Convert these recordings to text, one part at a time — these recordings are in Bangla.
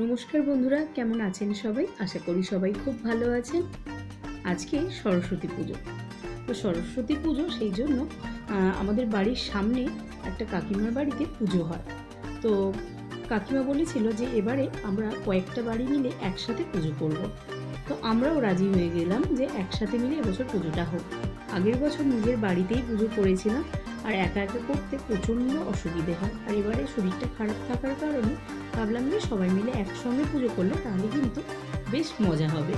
নমস্কার বন্ধুরা, কেমন আছেন সবাই? আশা করি সবাই খুব ভালো আছেন। আজকে সরস্বতী পুজো। তো সরস্বতী পুজো সেই জন্য আমাদের বাড়ির সামনে একটা কাকিমার বাড়িতে পুজো হয়। তো কাকিমা বলেছিল যে এবারে আমরা কয়েকটা বাড়ি মিলে একসাথে পুজো করব। তো আমরাও রাজি হয়ে গেলাম যে একসাথে মিলে এবছর পুজোটা হোক। আগের বছর নিজের বাড়িতেই পুজো করেছিলাম। আর একা একা করতে প্রচণ্ড অসুবিধে হয়। আর এবারে শরীরটা খারাপ থাকার কারণে ভাবলাম যে সবাই মিলে একসঙ্গে পুজো করলে তাহলে কিন্তু বেশ মজা হবে।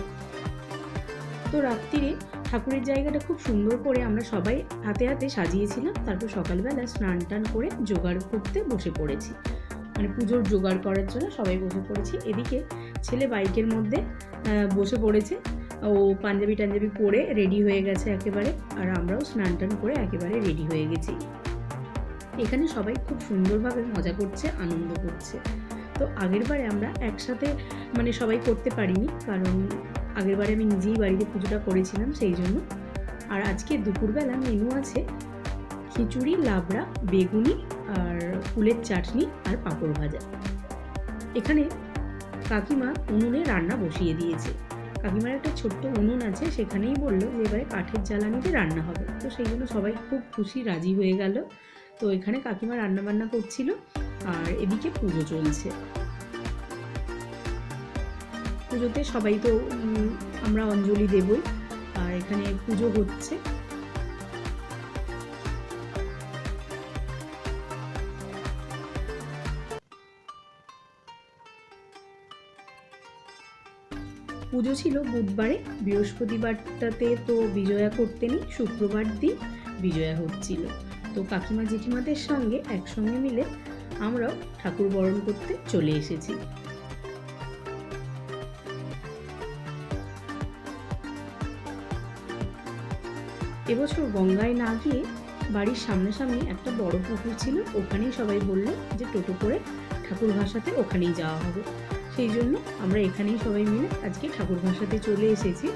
তো রাত্রিরে ঠাকুরের জায়গাটা খুব সুন্দর করে আমরা সবাই হাতে হাতে সাজিয়েছিলাম। তারপর সকালবেলা স্নান টান করে জোগাড় করতে বসে পড়েছি। মানে পুজোর জোগাড় করার জন্য সবাই বসে পড়েছি। এদিকে ছেলে বাইকের মধ্যে বসে পড়েছে। ও পাঞ্জাবি টাঞ্জাবি পরে রেডি হয়ে গেছে একেবারে, আর আমরাও স্নান টান করে একেবারে রেডি হয়ে গেছি। এখানে সবাই খুব সুন্দরভাবে মজা করছে, আনন্দ করছে। তো আগেরবারে আমরা একসাথে মানে সবাই করতে পারিনি, কারণ আগেরবারে আমি নিজেই বাড়িতে পুজোটা করেছিলাম সেই জন্য। আর আজকে দুপুরবেলা মেনু আছে খিচুড়ি, লাবড়া, বেগুনি, আর ফুলের চাটনি আর পাঁপড় ভাজা। এখানে কাকিমা উনুনে রান্না বসিয়ে দিয়েছে। কাকিমার একটা ছোট্ট উনুন আছে, সেখানেই বলল যে, এবারে কাঠের জ্বালানিতে রান্না হবে। তো সেই জন্য সবাই খুব খুশি, রাজি হয়ে গেল। তো এখানে কাকিমা রান্না বান্না করছিল আর এদিকে পুজো চলছে। পুজোতে সবাই তো আমরা অঞ্জলি দেবই। আর এখানে পুজো হচ্ছে। পুজো ছিল বুধবারে। বৃহস্পতিবারটাতে তো বিজয়া করতে নেই, শুক্রবার দিন বিজয়া হচ্ছিল। তো কাকিমা, জেঠিমাদের সঙ্গে একসঙ্গে মিলে আমরাও ঠাকুর বরণ করতে চলে এসেছি। এবছর গঙ্গায় না গিয়ে বাড়ির সামনাসামনি একটা বড় পুকুর ছিল, ওখানেই সবাই বলল যে টোটো করে ঠাকুর ভাষাতে ওখানেই যাওয়া হবে। সেই জন্য আমরা এখানেই সবাই মিলে আজকে ঠাকুর ভাষাতে চলে এসেছি।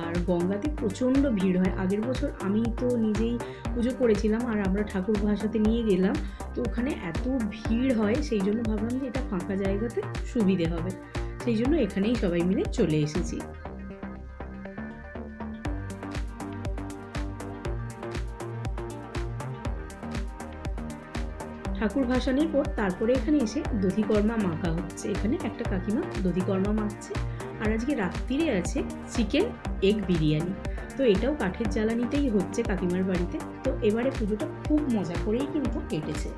আর গঙ্গাতে প্রচণ্ড ভিড় হয়। আগের বছর আমি তো নিজেই পুজো করেছিলাম আর আমরা ঠাকুর ভাষাতে নিয়ে গেলাম। তো ওখানে এত ভিড় হয়, সেই জন্য ভাবলাম যে এটা ফাঁকা জায়গাতে সুবিধে হবে। সেই জন্য এখানেই সবাই মিলে চলে এসেছি। ঠাকুর ভাসানের পর তারপরে এখানে এসে দধিকর্মা মাখা হচ্ছে। এখানে একটা কাকিমা দধিকর্মা মাখছে। আর আজকে রাত্রিরে আছে চিকেন এগ বিরিয়ানি। তো এটাও কাঠের জ্বালানিতেই হচ্ছে কাকিমার বাড়িতে। তো এবারে পুজোটা খুব মজা করেই কিন্তু কেটেছে।